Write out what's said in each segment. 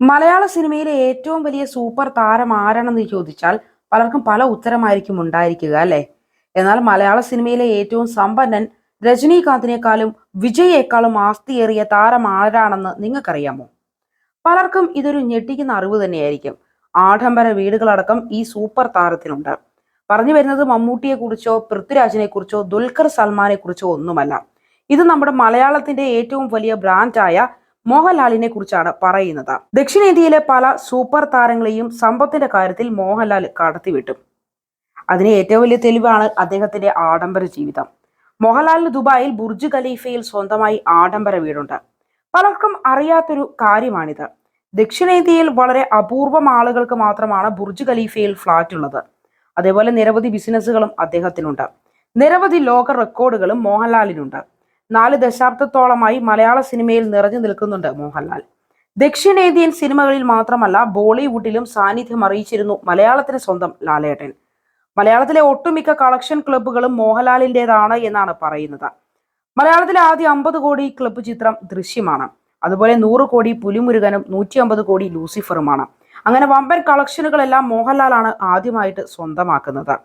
മലയാള സിനിമയിലെ ഏറ്റവും വലിയ സൂപ്പർ താരം ആരാണെന്ന് ചോദിച്ചാൽ പലർക്കും പല ഉത്തരമായിരിക്കും ഉണ്ടായിരിക്കുക അല്ലേ? എന്നാൽ മലയാള സിനിമയിലെ ഏറ്റവും സമ്പന്നൻ രജനീകാന്തിനേക്കാളും വിജയേക്കാളും ആസ്തിയേറിയ താരം ആരാണെന്ന് നിങ്ങൾക്കറിയാമോ? പലർക്കും ഇതൊരു ഞെട്ടിക്കുന്ന അറിവ് തന്നെയായിരിക്കും. ആഡംബര വീടുകളടക്കം ഈ സൂപ്പർ താരത്തിനുണ്ട്. പറഞ്ഞു വരുന്നത് മമ്മൂട്ടിയെ കുറിച്ചോ പൃഥ്വിരാജിനെ കുറിച്ചോ ദുൽഖർ സൽമാനെ കുറിച്ചോ ഒന്നുമല്ല. ഇത് നമ്മുടെ മലയാളത്തിന്റെ ഏറ്റവും വലിയ ബ്രാൻഡായ മോഹൻലാലിനെ കുറിച്ചാണ് പറയുന്നത്. ദക്ഷിണേന്ത്യയിലെ പല സൂപ്പർ താരങ്ങളെയും സമ്പത്തിന്റെ കാര്യത്തിൽ മോഹൻലാൽ കടത്തിവിട്ടു. അതിന് ഏറ്റവും വലിയ തെളിവാണ് അദ്ദേഹത്തിന്റെ ആഡംബര ജീവിതം. മോഹൻലാലിന് ദുബായിൽ ബുർജ് ഖലീഫയിൽ സ്വന്തമായി ആഡംബര വീടുണ്ട്. പലർക്കും അറിയാത്തൊരു കാര്യമാണിത്. ദക്ഷിണേന്ത്യയിൽ വളരെ അപൂർവം ആളുകൾക്ക് മാത്രമാണ് ബുർജ് ഖലീഫയിൽ ഫ്ലാറ്റ് ഉള്ളത്. അതേപോലെ നിരവധി ബിസിനസ്സുകളും അദ്ദേഹത്തിനുണ്ട്. നിരവധി ലോക റെക്കോർഡുകളും മോഹൻലാലിനുണ്ട്. നാല് ദശാബ്ദത്തോളമായി മലയാള സിനിമയിൽ നിറഞ്ഞു നിൽക്കുന്നുണ്ട് മോഹൻലാൽ. ദക്ഷിണേന്ത്യൻ സിനിമകളിൽ മാത്രമല്ല ബോളിവുഡിലും സാന്നിധ്യം അറിയിച്ചിരുന്നു മലയാളത്തിന് സ്വന്തം ലാലേട്ടൻ. മലയാളത്തിലെ ഒട്ടുമിക്ക കളക്ഷൻ ക്ലബ്ബുകളും മോഹൻലാലിന്റെതാണ് എന്നാണ് പറയുന്നത്. മലയാളത്തിലെ ആദ്യ അമ്പത് കോടി ക്ലബ്ബ് ചിത്രം ദൃശ്യമാണ്. അതുപോലെ നൂറ് കോടി പുലിമുരുകനും നൂറ്റി അമ്പത് കോടി ലൂസിഫറുമാണ്. അങ്ങനെ വമ്പൻ കളക്ഷനുകളെല്ലാം മോഹൻലാലാണ് ആദ്യമായിട്ട് സ്വന്തമാക്കുന്നത്.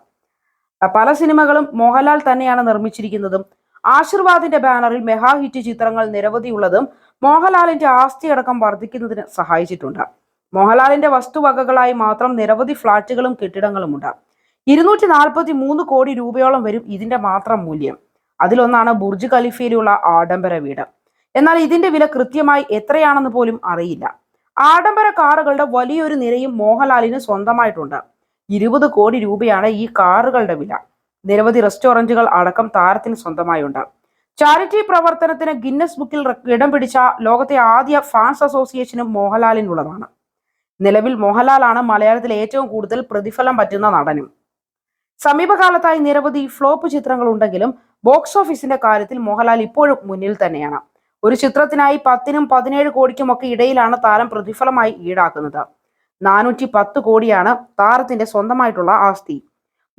പല സിനിമകളും മോഹൻലാൽ തന്നെയാണ് നിർമ്മിച്ചിരിക്കുന്നതും ആശീർവാദിന്റെ ബാനറിൽ മെഹാ ഹിറ്റ് ചിത്രങ്ങൾ നിരവധിയുള്ളതും മോഹൻലാലിന്റെ ആസ്തി അടക്കം വർദ്ധിക്കുന്നതിന് സഹായിച്ചിട്ടുണ്ട്. മോഹൻലാലിന്റെ വസ്തുവകകളായി മാത്രം നിരവധി ഫ്ളാറ്റുകളും കെട്ടിടങ്ങളുമുണ്ട്. ഇരുന്നൂറ്റി നാൽപ്പത്തി മൂന്ന് കോടി രൂപയോളം വരും ഇതിന്റെ മാത്രം മൂല്യം. അതിലൊന്നാണ് ബുർജ് ഖലീഫയിലുള്ള ആഡംബര വീട്. എന്നാൽ ഇതിന്റെ വില കൃത്യമായി എത്രയാണെന്ന് പോലും അറിയില്ല. ആഡംബര കാറുകളുടെ വലിയൊരു നിരയും മോഹൻലാലിന് സ്വന്തമായിട്ടുണ്ട്. ഇരുപത് കോടി രൂപയാണ് ഈ കാറുകളുടെ വില. നിരവധി റെസ്റ്റോറന്റുകൾ അടക്കം താരത്തിന് സ്വന്തമായുണ്ട് ചാരിറ്റി പ്രവർത്തനത്തിന് ഗിന്നസ് ബുക്കിൽ ഇടം പിടിച്ച ലോകത്തെ ആദ്യ ഫാൻസ് അസോസിയേഷനും മോഹൻലാലിനുള്ളതാണ്. നിലവിൽ മോഹൻലാലാണ് മലയാളത്തിൽ ഏറ്റവും കൂടുതൽ പ്രതിഫലം പറ്റുന്ന നടനും. സമീപകാലത്തായി നിരവധി ഫ്ലോപ്പ് ചിത്രങ്ങൾ ഉണ്ടെങ്കിലും ബോക്സ് ഓഫീസിന്റെ കാര്യത്തിൽ മോഹൻലാൽ ഇപ്പോഴും മുന്നിൽ തന്നെയാണ്. ഒരു ചിത്രത്തിനായി പത്തിനും പതിനേഴ് കോടിക്കുമൊക്കെ ഇടയിലാണ് താരം പ്രതിഫലമായി ഈടാക്കുന്നത്. നാനൂറ്റി പത്ത് കോടിയാണ് താരത്തിന്റെ സ്വന്തമായിട്ടുള്ള ആസ്തി.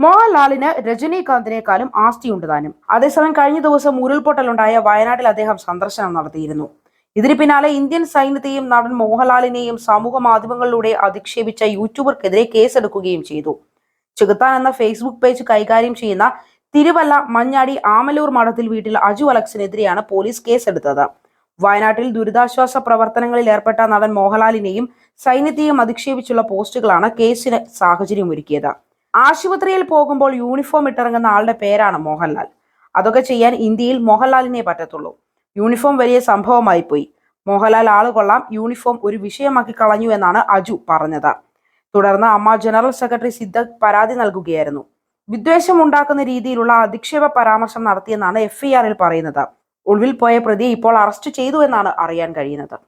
മോഹൻലാലിന് രജനീകാന്തിനേക്കാളും ആസ്തിയുണ്ട് താനും. അതേസമയം കഴിഞ്ഞ ദിവസം ഉരുൾപൊട്ടലുണ്ടായ വയനാട്ടിൽ അദ്ദേഹം സന്ദർശനം നടത്തിയിരുന്നു. ഇതിന് പിന്നാലെ ഇന്ത്യൻ സൈന്യത്തെയും നടൻ മോഹൻലാലിനെയും സമൂഹ മാധ്യമങ്ങളിലൂടെ അധിക്ഷേപിച്ച യൂട്യൂബർക്കെതിരെ കേസെടുക്കുകയും ചെയ്തു. ചെകുത്താൻ എന്ന ഫേസ്ബുക്ക് പേജ് കൈകാര്യം ചെയ്യുന്ന തിരുവല്ല മഞ്ഞാടി ആമലൂർ മഠത്തിൽ വീട്ടിൽ അജു അലക്സിനെതിരെയാണ് പോലീസ് കേസെടുത്തത്. വയനാട്ടിൽ ദുരിതാശ്വാസ പ്രവർത്തനങ്ങളിൽ ഏർപ്പെട്ട നടൻ മോഹൻലാലിനെയും സൈന്യത്തെയും അധിക്ഷേപിച്ചുള്ള പോസ്റ്റുകളാണ് കേസിന് സാഹചര്യമൊരുക്കിയത്. ആശുപത്രിയിൽ പോകുമ്പോൾ യൂണിഫോം ഇട്ടിറങ്ങുന്ന ആളുടെ പേരാണ് മോഹൻലാൽ. അതൊക്കെ ചെയ്യാൻ ഇന്ത്യയിൽ മോഹൻലാലിനെ പറ്റത്തുള്ളൂ. യൂണിഫോം വലിയ സംഭവമായി പോയി. മോഹൻലാൽ ആൾ കൊള്ളാം യൂണിഫോം ഒരു വിഷയമാക്കി കളഞ്ഞു എന്നാണ് അജു പറഞ്ഞത്. തുടർന്ന് അമ്മ ജനറൽ സെക്രട്ടറി സിദ്ദഖ് പരാതി നൽകുകയായിരുന്നു. വിദ്വേഷം ഉണ്ടാക്കുന്ന രീതിയിലുള്ള അധിക്ഷേപ പരാമർശം നടത്തിയെന്നാണ് എഫ് പറയുന്നത്. ഒളിവിൽ പോയ പ്രതിയെ ഇപ്പോൾ അറസ്റ്റ് ചെയ്തു എന്നാണ് അറിയാൻ കഴിയുന്നത്.